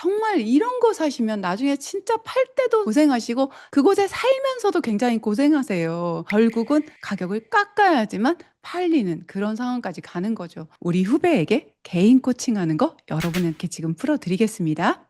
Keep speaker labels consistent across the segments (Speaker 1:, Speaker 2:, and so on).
Speaker 1: 정말 이런 거 사시면 나중에 진짜 팔 때도 고생하시고 그곳에 살면서도 굉장히 고생하세요. 결국은 가격을 깎아야지만 팔리는 그런 상황까지 가는 거죠. 우리 후배에게 개인 코칭하는 거 여러분에게 지금 풀어드리겠습니다.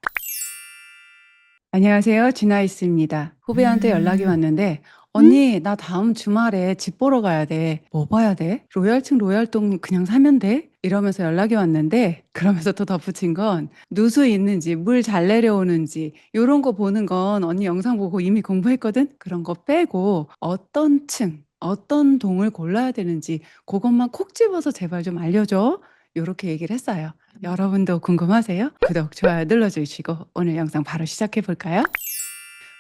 Speaker 1: 안녕하세요. 진아이스입니다. 후배한테 연락이 왔는데 언니 나 다음 주말에 집 보러 가야 돼. 뭐 봐야 돼? 로얄층 로얄동 그냥 사면 돼? 이러면서 연락이 왔는데 그러면서 또 덧붙인 건 누수 있는지 물 잘 내려오는지 요런 거 보는 건 언니 영상 보고 이미 공부했거든? 그런 거 빼고 어떤 층 어떤 동을 골라야 되는지 그것만 콕 집어서 제발 좀 알려줘. 요렇게 얘기를 했어요. 여러분도 궁금하세요? 구독, 좋아요 눌러주시고 오늘 영상 바로 시작해 볼까요?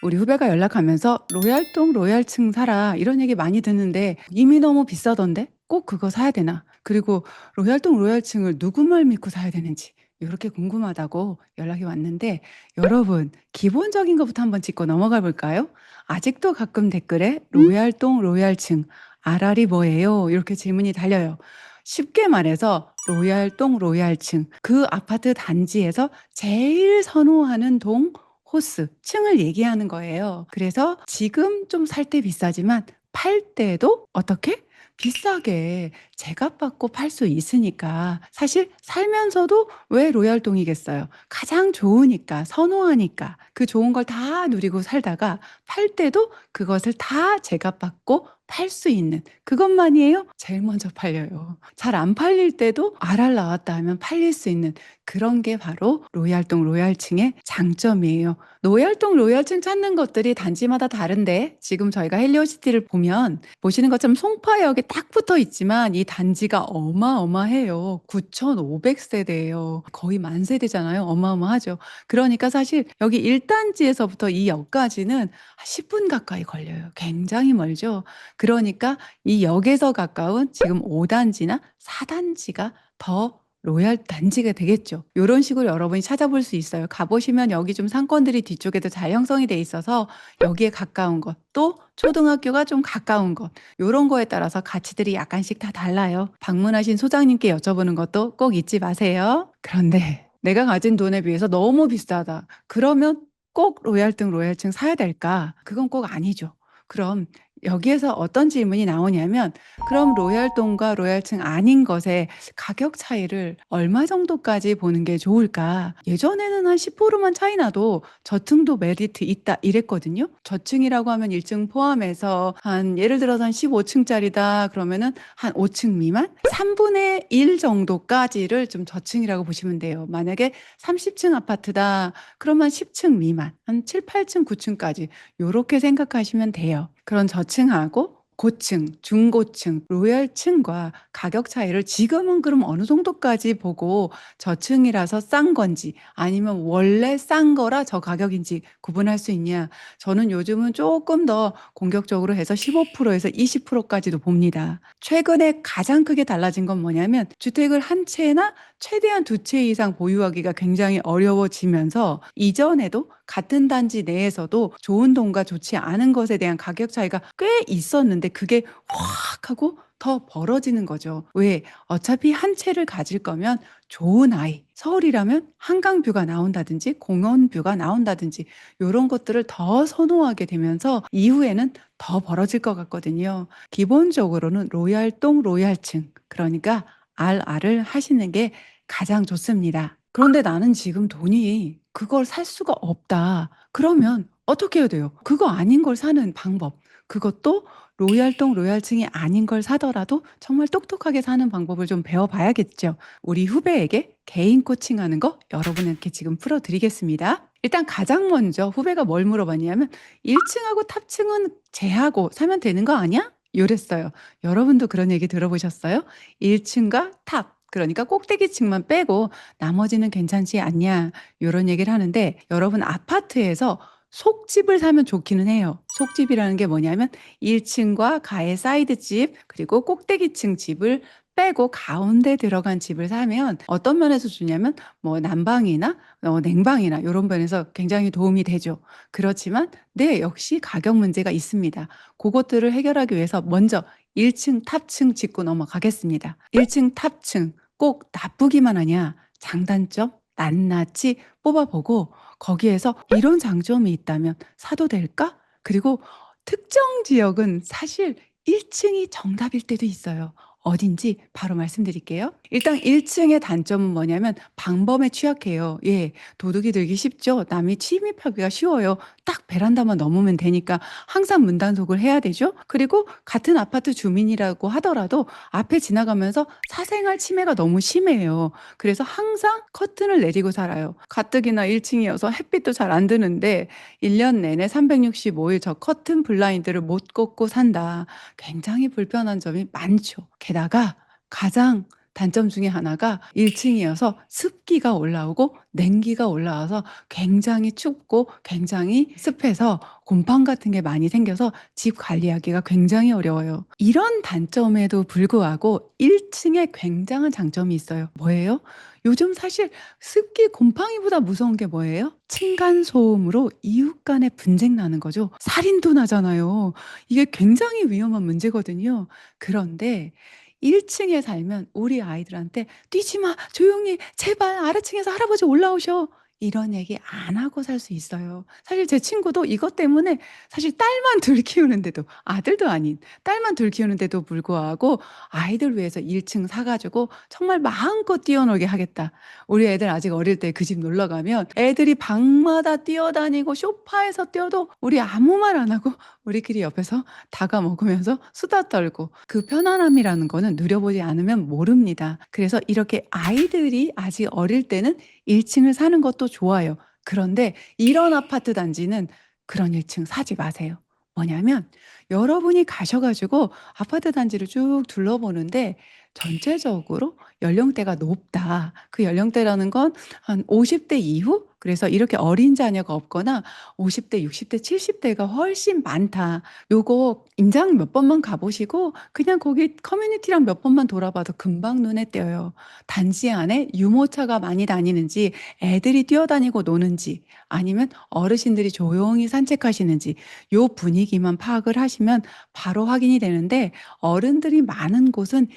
Speaker 1: 우리 후배가 연락하면서 로얄동 로얄층 사라 이런 얘기 많이 듣는데 이미 너무 비싸던데 꼭 그거 사야 되나? 그리고 로얄동 로얄층을 누구 말 믿고 사야 되는지 이렇게 궁금하다고 연락이 왔는데 여러분 기본적인 것부터 한번 짚고 넘어가 볼까요? 아직도 가끔 댓글에 로얄동 로얄층 알알이 뭐예요? 이렇게 질문이 달려요. 쉽게 말해서 로얄동 로얄층 그 아파트 단지에서 제일 선호하는 동 호스 층을 얘기하는 거예요. 그래서 지금 좀 살 때 비싸지만 팔 때도 어떻게 비싸게 제값 받고 팔 수 있으니까 사실 살면서도 왜 로얄동이겠어요. 가장 좋으니까 선호하니까 그 좋은 걸 다 누리고 살다가 팔 때도 그것을 다 제값 받고 팔 수 있는 그것만이에요. 제일 먼저 팔려요. 잘 안 팔릴 때도 알알 나왔다 하면 팔릴 수 있는 그런 게 바로 로얄동 로얄층의 장점이에요. 로얄동 로얄층 찾는 것들이 단지마다 다른데 지금 저희가 헬리오시티를 보면 보시는 것처럼 송파역에 딱 붙어 있지만 이 단지가 어마어마해요. 9,500세대예요. 거의 만 세대잖아요. 어마어마하죠. 그러니까 사실 여기 1단지에서부터 이 역까지는 10분 가까이 걸려요. 굉장히 멀죠. 그러니까 이 역에서 가까운 지금 5단지나 4단지가 더 로얄 단지가 되겠죠. 요런 식으로 여러분이 찾아볼 수 있어요. 가보시면 여기 좀 상권들이 뒤쪽에도 잘 형성이 돼 있어서 여기에 가까운 것, 또 초등학교가 좀 가까운 것, 요런 거에 따라서 가치들이 약간씩 다 달라요. 방문하신 소장님께 여쭤보는 것도 꼭 잊지 마세요. 그런데 내가 가진 돈에 비해서 너무 비싸다. 그러면 꼭 로얄 등 로얄층 사야 될까? 그건 꼭 아니죠. 그럼 여기에서 어떤 질문이 나오냐면 그럼 로얄동과 로얄층 아닌 것의 가격 차이를 얼마 정도까지 보는 게 좋을까? 예전에는 한 10%만 차이 나도 저층도 메리트 있다 이랬거든요. 저층이라고 하면 1층 포함해서 한 예를 들어서 한 15층짜리다 그러면은 한 5층 미만? 3분의 1 정도까지를 좀 저층이라고 보시면 돼요. 만약에 30층 아파트다 그러면 10층 미만, 한 7, 8층, 9층까지 요렇게 생각하시면 돼요. 그런 저층하고 고층, 중고층, 로열층과 가격 차이를 지금은 그럼 어느 정도까지 보고 저층이라서 싼 건지 아니면 원래 싼 거라 저 가격인지 구분할 수 있냐? 저는 요즘은 조금 더 공격적으로 해서 15%에서 20%까지도 봅니다. 최근에 가장 크게 달라진 건 뭐냐면 주택을 한 채나 최대한 두 채 이상 보유하기가 굉장히 어려워지면서 이전에도 같은 단지 내에서도 좋은 동과 좋지 않은 것에 대한 가격 차이가 꽤 있었는데 그게 확 하고 더 벌어지는 거죠. 왜? 어차피 한 채를 가질 거면 좋은 아이, 서울이라면 한강뷰가 나온다든지 공원뷰가 나온다든지 이런 것들을 더 선호하게 되면서 이후에는 더 벌어질 것 같거든요. 기본적으로는 로얄동 로얄층, 그러니까 RR을 하시는 게 가장 좋습니다. 그런데 나는 지금 돈이 그걸 살 수가 없다. 그러면 어떻게 해야 돼요? 그거 아닌 걸 사는 방법. 그것도 로얄동 로얄층이 아닌 걸 사더라도 정말 똑똑하게 사는 방법을 좀 배워봐야겠죠. 우리 후배에게 개인 코칭하는 거 여러분에게 지금 풀어드리겠습니다. 일단 가장 먼저 후배가 뭘 물어봤냐면 1층하고 탑층은 제하고 사면 되는 거 아니야? 요랬어요. 여러분도 그런 얘기 들어보셨어요? 1층과 탑, 그러니까 꼭대기층만 빼고 나머지는 괜찮지 않냐 요런 얘기를 하는데 여러분 아파트에서 속집을 사면 좋기는 해요. 속집이라는 게 뭐냐면 1층과 가의 사이드집 그리고 꼭대기층 집을 빼고 가운데 들어간 집을 사면 어떤 면에서 좋냐면 뭐 난방이나 어, 냉방이나 이런 면에서 굉장히 도움이 되죠. 그렇지만 네 역시 가격 문제가 있습니다. 그것들을 해결하기 위해서 먼저 1층 탑층 짚고 넘어가겠습니다. 1층 탑층 꼭 나쁘기만 하냐? 장단점? 낱낱이 뽑아보고 거기에서 이런 장점이 있다면 사도 될까? 그리고 특정 지역은 사실 1층이 정답일 때도 있어요. 어딘지 바로 말씀드릴게요. 일단 1층의 단점은 뭐냐면 방범에 취약해요. 예, 도둑이 들기 쉽죠. 남이 침입하기가 쉬워요. 딱 베란다만 넘으면 되니까 항상 문 단속을 해야 되죠. 그리고 같은 아파트 주민이라고 하더라도 앞에 지나가면서 사생활 침해가 너무 심해요. 그래서 항상 커튼을 내리고 살아요. 가뜩이나 1층이어서 햇빛도 잘 안 드는데 1년 내내 365일 저 커튼 블라인드를 못 걷고 산다. 굉장히 불편한 점이 많죠. 게다가 가장 단점 중에 하나가 1층이어서 습기가 올라오고 냉기가 올라와서 굉장히 춥고 굉장히 습해서 곰팡 같은 게 많이 생겨서 집 관리하기가 굉장히 어려워요. 이런 단점에도 불구하고 1층에 굉장한 장점이 있어요. 뭐예요? 요즘 사실 습기 곰팡이보다 무서운 게 뭐예요? 층간 소음으로 이웃 간에 분쟁 나는 거죠. 살인도 나잖아요. 이게 굉장히 위험한 문제거든요. 그런데 1층에 살면 우리 아이들한테 뛰지 마, 조용히, 제발 아래층에서 할아버지 올라오셔. 이런 얘기 안 하고 살 수 있어요. 사실 제 친구도 이것 때문에 사실 딸만 둘 키우는데도 아들도 아닌 딸만 둘 키우는데도 불구하고 아이들 위해서 1층 사가지고 정말 마음껏 뛰어놀게 하겠다. 우리 애들 아직 어릴 때 그 집 놀러 가면 애들이 방마다 뛰어다니고 소파에서 뛰어도 우리 아무 말 안 하고 우리끼리 옆에서 다가 먹으면서 수다 떨고 그 편안함이라는 거는 누려보지 않으면 모릅니다. 그래서 이렇게 아이들이 아직 어릴 때는 1층을 사는 것도 좋아요. 그런데 이런 아파트 단지는 그런 1층 사지 마세요. 뭐냐면 여러분이 가셔가지고 아파트 단지를 쭉 둘러보는데 전체적으로 연령대가 높다. 그 연령대라는 건 한 50대 이후? 그래서 이렇게 어린 자녀가 없거나 50대, 60대, 70대가 훨씬 많다. 요거 임장 몇 번만 가보시고 그냥 거기 커뮤니티랑 몇 번만 돌아봐도 금방 눈에 띄어요. 단지 안에 유모차가 많이 다니는지, 애들이 뛰어다니고 노는지, 아니면 어르신들이 조용히 산책하시는지, 요 분위기만 파악을 하시면 바로 확인이 되는데 어른들이 많은 곳은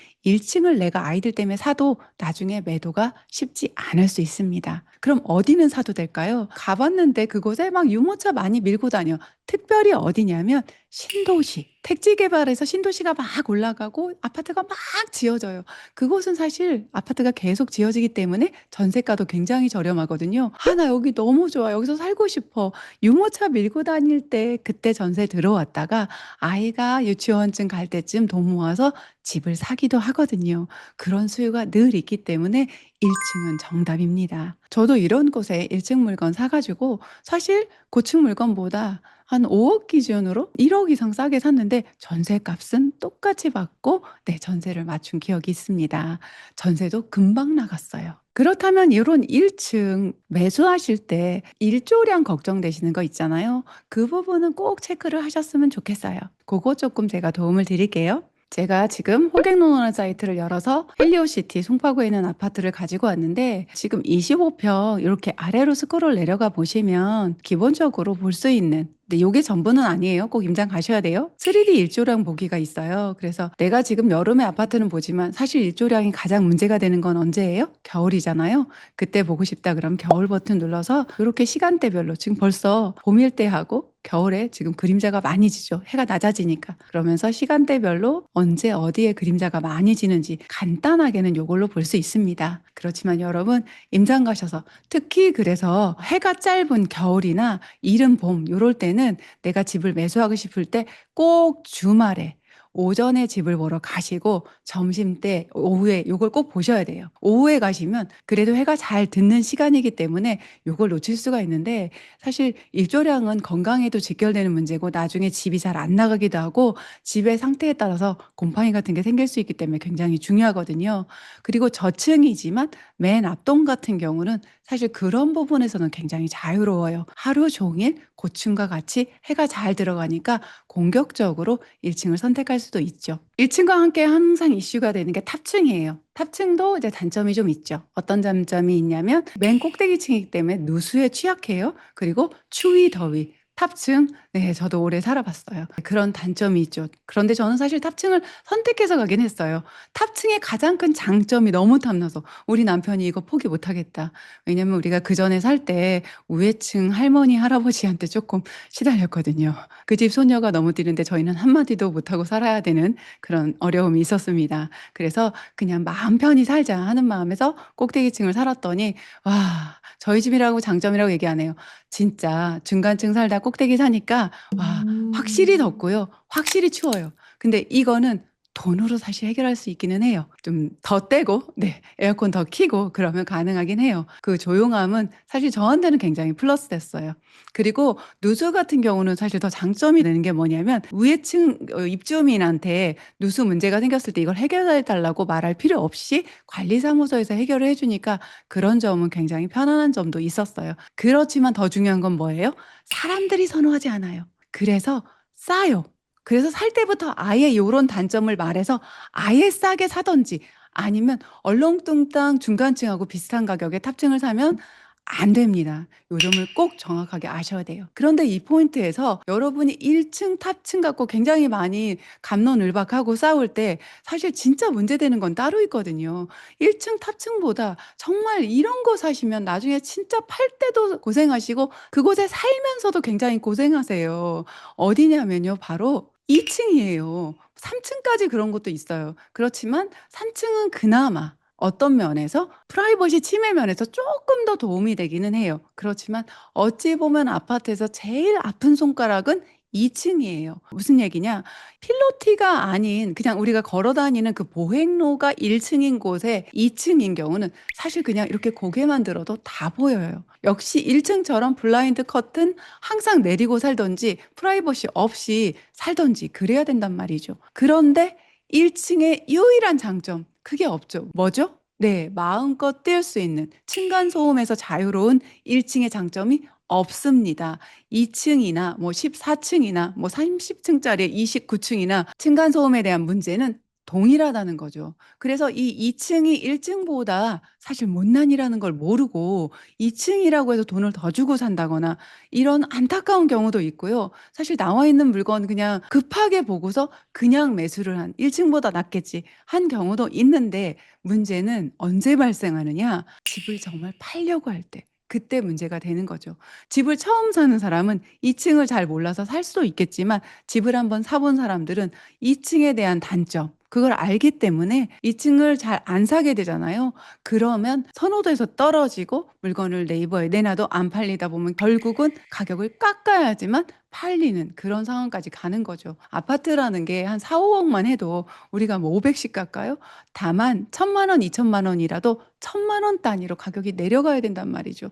Speaker 1: 1층을 내가 아이들 때문에 사도 나중에 매도가 쉽지 않을 수 있습니다. 그럼 어디는 사도 될까요? 가봤는데 그곳에 막 유모차 많이 밀고 다녀. 특별히 어디냐면 신도시. 택지 개발에서 신도시가 막 올라가고 아파트가 막 지어져요. 그곳은 사실 아파트가 계속 지어지기 때문에 전세가도 굉장히 저렴하거든요. 아, 나 여기 너무 좋아. 여기서 살고 싶어. 유모차 밀고 다닐 때 그때 전세 들어왔다가 아이가 유치원쯤 갈 때쯤 돈 모아서 집을 사기도 하거든요. 그런 수요가 늘 있기 때문에 1층은 정답입니다. 저도 이런 곳에 1층 물건 사가지고 사실 고층 물건보다 한 5억 기준으로 1억 이상 싸게 샀는데 전세 값은 똑같이 받고 네, 전세를 맞춘 기억이 있습니다. 전세도 금방 나갔어요. 그렇다면 이런 1층 매수하실 때 일조량 걱정되시는 거 있잖아요. 그 부분은 꼭 체크를 하셨으면 좋겠어요. 그거 조금 제가 도움을 드릴게요. 제가 지금 호객노노라는 사이트를 열어서 헬리오시티 송파구에 있는 아파트를 가지고 왔는데 지금 25평 이렇게 아래로 스크롤 내려가 보시면 기본적으로 볼 수 있는 근데 요게 전부는 아니에요. 꼭 임장 가셔야 돼요. 3D 일조량 보기가 있어요. 그래서 내가 지금 여름에 아파트는 보지만 사실 일조량이 가장 문제가 되는 건 언제예요? 겨울이잖아요. 그때 보고 싶다 그러면 겨울 버튼 눌러서 이렇게 시간대별로 지금 벌써 봄일 때 하고 겨울에 지금 그림자가 많이 지죠. 해가 낮아지니까. 그러면서 시간대별로 언제 어디에 그림자가 많이 지는지 간단하게는 요걸로 볼 수 있습니다. 그렇지만 여러분 임장 가셔서 특히 그래서 해가 짧은 겨울이나 이른 봄 요럴 때는 내가 집을 매수하고 싶을 때 꼭 주말에 오전에 집을 보러 가시고 점심 때 오후에 요걸 꼭 보셔야 돼요. 오후에 가시면 그래도 해가 잘 드는 시간이기 때문에 요걸 놓칠 수가 있는데 사실 일조량은 건강에도 직결되는 문제고 나중에 집이 잘 안 나가기도 하고 집의 상태에 따라서 곰팡이 같은 게 생길 수 있기 때문에 굉장히 중요하거든요. 그리고 저층이지만 맨 앞동 같은 경우는 사실 그런 부분에서는 굉장히 자유로워요. 하루 종일 고층과 같이 해가 잘 들어가니까 공격적으로 1층을 선택할 수도 있죠. 1층과 함께 항상 이슈가 되는 게 탑층이에요. 탑층도 이제 단점이 좀 있죠. 어떤 단점이 있냐면 맨 꼭대기층이기 때문에 누수에 취약해요. 그리고 추위, 더위 탑층? 네, 저도 오래 살아봤어요. 그런 단점이 있죠. 그런데 저는 사실 탑층을 선택해서 가긴 했어요. 탑층의 가장 큰 장점이 너무 탐나서 우리 남편이 이거 포기 못 하겠다. 왜냐면 우리가 그전에 살 때 우회층 할머니, 할아버지한테 조금 시달렸거든요. 그 집 소녀가 너무 뛰는데 저희는 한마디도 못하고 살아야 되는 그런 어려움이 있었습니다. 그래서 그냥 마음 편히 살자 하는 마음에서 꼭대기층을 살았더니 와, 저희 집이라고 장점이라고 얘기 안 해요. 진짜 중간층 살다 꼭대기 사니까 와, 확실히
Speaker 2: 음.
Speaker 1: 덥고요. 확실히 추워요. 근데 이거는 돈으로 사실 해결할 수 있기는 해요. 좀 더 떼고 네, 에어컨 더 켜고 그러면 가능하긴 해요. 그 조용함은 사실 저한테는 굉장히 플러스 됐어요. 그리고 누수 같은 경우는 사실 더 장점이 되는 게 뭐냐면 위층 어 입주민한테 누수 문제가 생겼을 때 이걸 해결해 달라고 말할 필요 없이 관리사무소에서 해결을 해 주니까 그런 점은 굉장히 편안한 점도 있었어요. 그렇지만 더 중요한 건 뭐예요? 사람들이 선호하지 않아요. 그래서 싸요. 그래서 살 때부터 아예 요런 단점을 말해서 아예 싸게 사든지 아니면 얼렁뚱땅 중간층하고 비슷한 가격에 탑층을 사면 안 됩니다. 요 점을 꼭 정확하게 아셔야 돼요. 그런데 이 포인트에서 여러분이 1층 탑층 갖고 굉장히 많이 갑론을박하고 싸울 때 사실 진짜 문제되는 건 따로 있거든요. 1층 탑층보다 정말 이런 거 사시면 나중에 진짜 팔 때도 고생하시고 그곳에 살면서도 굉장히 고생하세요. 어디냐면요. 바로 2 층이에요. 3 층까지 그런 것도 있어요. 그렇지만 3 층은 그나마 어떤 면에서 프라이버시 침해 면에서 쪼끔 더 도움이 되기는 해요. 그렇지만 어찌 보면 아파트에서 제일 아픈 손가락은 2 층이에요. 무슨 얘기냐? 필로티가 아닌 그냥 우리가 걸어 다니는 그 보행로가 1 층인 곳에 2 층인 경우는 사실 그냥 이렇게 고개만 들어도 다 보여요. 역시 1 층처럼 블라인드 커튼 항상 내리고 살든지 프라이버시 없이 살든지 그래야 된단 말이죠. 그런데 1 층의 유일한 장점 그게 없죠. 뭐죠? 네, 마음껏 뛸 수 있는 층간 소음에서 자유로운 1 층의 장점이 없습니다. 2 층이나 뭐 14 층이나 뭐 30 층짜리 29 층이나 층간 소음에 대한 문제는 동일하다는 거죠. 그래서 이 2 층이 1 층보다 사실 못난이라는 걸 모르고 2 층이라고 해서 돈을 더 주고 산다거나 이런 안타까운 경우도 있고요. 사실 나와 있는 물건 그냥 급하게 보고서 그냥 매수를 한 1 층보다 낫겠지 한 경우도 있는데 문제는 언제 발생하느냐? 집을 정말 팔려고 할 때. 그때 문제가 되는 거죠. 집을 처음 사는 사람은 2 층을 잘 몰라서 살 수도 있겠지만 집을 한번 사본 사람들은 2 층에 대한 단점 그걸 알기 때문에 2 층을 잘 안 사게 되잖아요. 그러면 선호도에서 떨어지고 물건을 네이버에 내놔도 안 팔리다 보면 결국은 가격을 깎아야지만 팔리는 그런 상황까지 가는 거죠. 아파트라는 게 한 4-5 억만 해도 우리가 뭐 500씩 깎아요? 다만 1,000만 원, 2,000만 원이라도 1,000만 원 단위로 가격이 내려가야 된단 말이죠.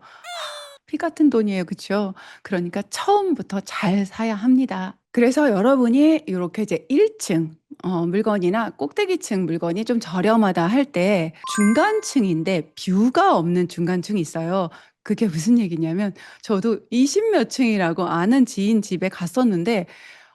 Speaker 1: 피 같은 돈이에요. 그쵸? 그러니까 처음부터 잘 사야 합니다. 그래서 여러분이 요렇게 이제 1층 어 물건이나 꼭대기층 물건이 좀 저렴하다 할 때 중간층인데 뷰가 없는 중간층이 있어요. 그게 무슨 얘기냐면 저도 20몇 층이라고 아는 지인 집에 갔었는데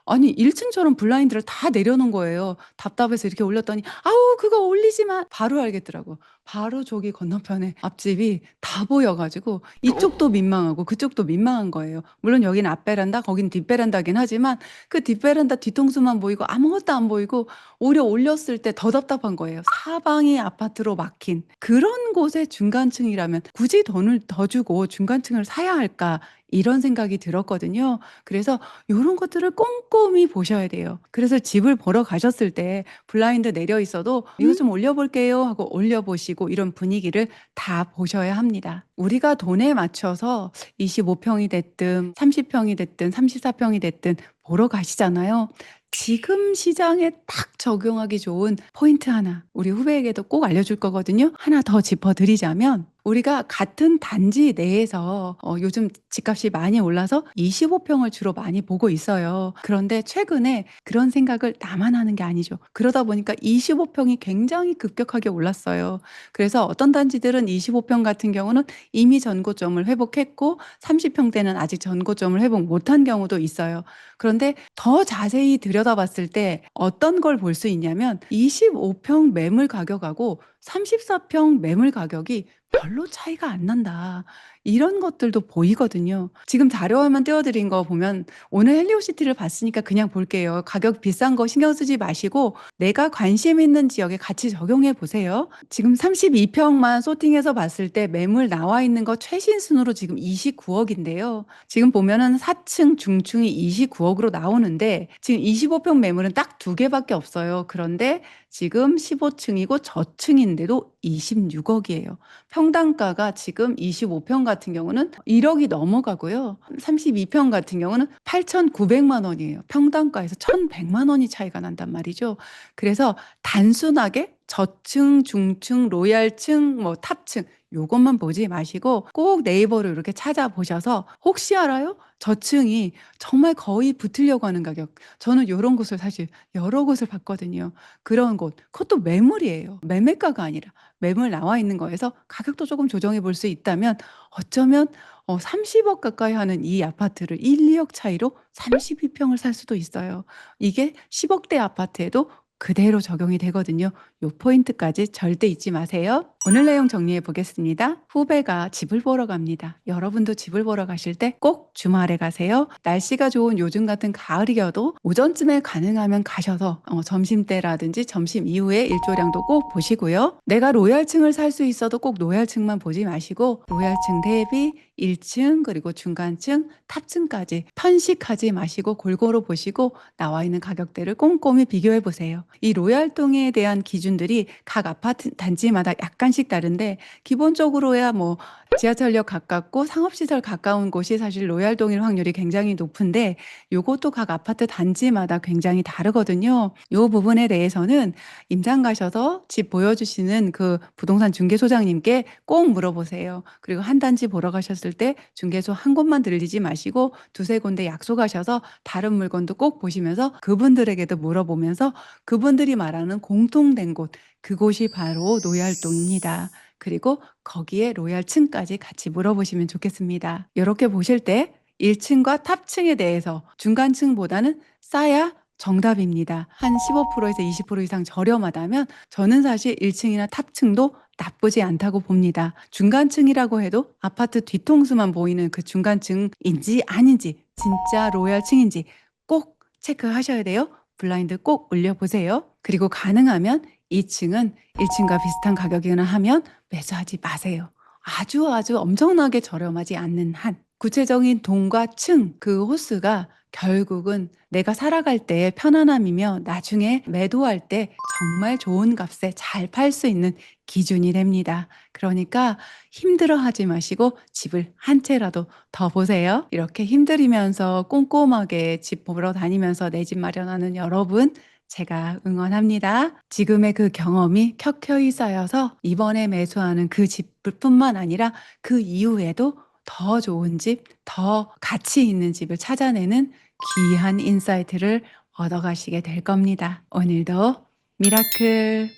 Speaker 1: 아니 1 층처럼 블라인드를 다 내려놓은 거예요. 답답해서 이렇게 올렸더니 "아우 그거 올리지 마." 바로 알겠더라고. 바로 저기 건너편에 앞집이 다 보여 가지고 이쪽도 민망하고 그쪽도 민망한 거예요. 물론 여기는 앞베란다 거기는 뒷베란다긴 하지만 그 뒷베란다 뒤통수만 보이고 아무것도 안 보이고 오히려 올렸을 때 더 답답한 거예요. 사방이 아파트로 막힌 그런 곳에 중간층이라면 '굳이 돈을 더 주고 중간층을 사야 할까?' 이런 생각이 들었거든요. 그래서 요런 것들을 꼼꼼히 보셔야 돼요. 그래서 집을 보러 가셨을 때 블라인드 내려 있어도 "이거 좀 올려 볼게요." 하고 올려 보시고 이런 분위기를 다 보셔야 합니다. 우리가 돈에 맞춰서 25 평이 됐든 30 평이 됐든 34 평이 됐든 보러 가시잖아요. 지금 시장에 딱 적용하기 좋은 포인트 하나 우리 후배에게도 꼭 알려줄 거거든요. 하나 더 짚어 드리자면 우리가 같은 단지 내에서 어 요즘 집값이 많이 올라서 25 평을 주로 많이 보고 있어요. 그런데 최근에 그런 생각을 나만 하는 게 아니죠. 그러다 보니까 25 평이 굉장히 급격하게 올랐어요. 그래서 어떤 단지들은 25평 같은 경우는 이미 전고점을 회복했고 30 평대는 아직 전고점을 회복 못한 경우도 있어요. 그런데 더 자세히 들여다봤을 때 어떤 걸 볼 수 있냐면 25평 매물 가격하고 34평 매물 가격이 별로 차이가 안 난다. 이런 것들도 보이거든요. 지금 자료화면 띄워 드린 거 보면 오늘 헬리오시티를 봤으니까 그냥 볼게요. 가격 비싼 거 신경 쓰지 마시고 내가 관심 있는 지역에 같이 적용해 보세요. 지금 32평만 소팅해서 봤을 때 매물 나와 있는 거 최신 순으로 지금 29억인데요. 지금 보면은 4층 중층이 29억으로 나오는데 지금 25평 매물은 딱 두 개밖에 없어요. 그런데 지금 15층이고 저층인데도 26억이에요. 평당가가 지금 25평 같은 경우는 1억이 넘어가고요. 32평 같은 경우는 8,900만 원이에요. 평당가에서 1,100만 원이 차이가 난단 말이죠. 그래서 단순하게 저층, 중층, 로얄층, 뭐 탑층 요것만 보지 마시고 꼭 네이버로 이렇게 찾아보셔서 혹시 알아요? 저층이 정말 거의 붙으려고 하는 가격. 저는 요런 곳을 사실 여러 곳을 봤거든요. 그런 곳. 그것도 매물이에요. 매매가가 아니라 매물 나와 있는 거에서 가격도 조금 조정해 볼 수 있다면 어쩌면 어 30억 가까이 하는 이 아파트를 1-2억 차이로 32평을 살 수도 있어요. 이게 10억대 아파트에도 그대로 적용이 되거든요. 요 포인트까지 절대 잊지 마세요. 오늘 내용 정리해 보겠습니다. 후배가 집을 보러 갑니다. 여러분도 집을 보러 가실 때 꼭 주말에 가세요. 날씨가 좋은 요즘 같은 가을이어도 오전쯤에 가능하면 가셔서 어, 점심때라든지 점심 이후에 일조량도 꼭 보시고요. 내가 로얄층을 살 수 있어도 꼭 로얄층만 보지 마시고 로얄층 대비 1층 그리고 중간층 탑층까지 편식하지 마시고 골고루 보시고 나와 있는 가격대를 꼼꼼히 비교해 보세요. 이 로얄동에 대한 기준들이 각 아파트 단지마다 약간 씩 다른데 기본적으로야 뭐 지하철역 가깝고 상업시설 가까운 곳이 사실 로얄동일 확률이 굉장히 높은데 요것도 각 아파트 단지마다 굉장히 다르거든요. 요 부분에 대해서는 임장 가셔서 집 보여주시는 그 부동산 중개소장님께 꼭 물어보세요. 그리고 한 단지 보러 가셨을 때 중개소 한 곳만 들리지 마시고 두세 군데 약속하셔서 다른 물건도 꼭 보시면서 그분들에게도 물어보면서 그분들이 말하는 공통된 곳, 그곳이 바로 로얄동입니다. 그리고 거기에 로얄층까지 같이 물어보시면 좋겠습니다. 이렇게 보실 때 1층과 탑층에 대해서 중간층보다는 싸야 정답입니다. 한 15%에서 20% 이상 저렴하다면 저는 사실 1층이나 탑층도 나쁘지 않다고 봅니다. 중간층이라고 해도 아파트 뒤통수만 보이는 그 중간층인지 아닌지 진짜 로얄층인지 꼭 체크하셔야 돼요. 블라인드 꼭 올려보세요. 그리고 가능하면 2층은 1층과 비슷한 가격이나 하면 매수하지 마세요. 아주 아주 엄청나게 저렴하지 않는 한. 구체적인 동과 층, 그 호수가 결국은 내가 살아갈 때 편안함이며 나중에 매도할 때 정말 좋은 값에 잘 팔 수 있는 기준이 됩니다. 그러니까 힘들어 하지 마시고 집을 한 채라도 더 보세요. 이렇게 힘들이면서 꼼꼼하게 집 보러 다니면서 내 집 마련하는 여러분, 제가 응원합니다. 지금의 그 경험이 켜켜이 쌓여서 이번에 매수하는 그 집뿐만 아니라 그 이후에도 더 좋은 집, 더 가치 있는 집을 찾아내는 귀한 인사이트를 얻어가시게 될 겁니다. 오늘도 미라클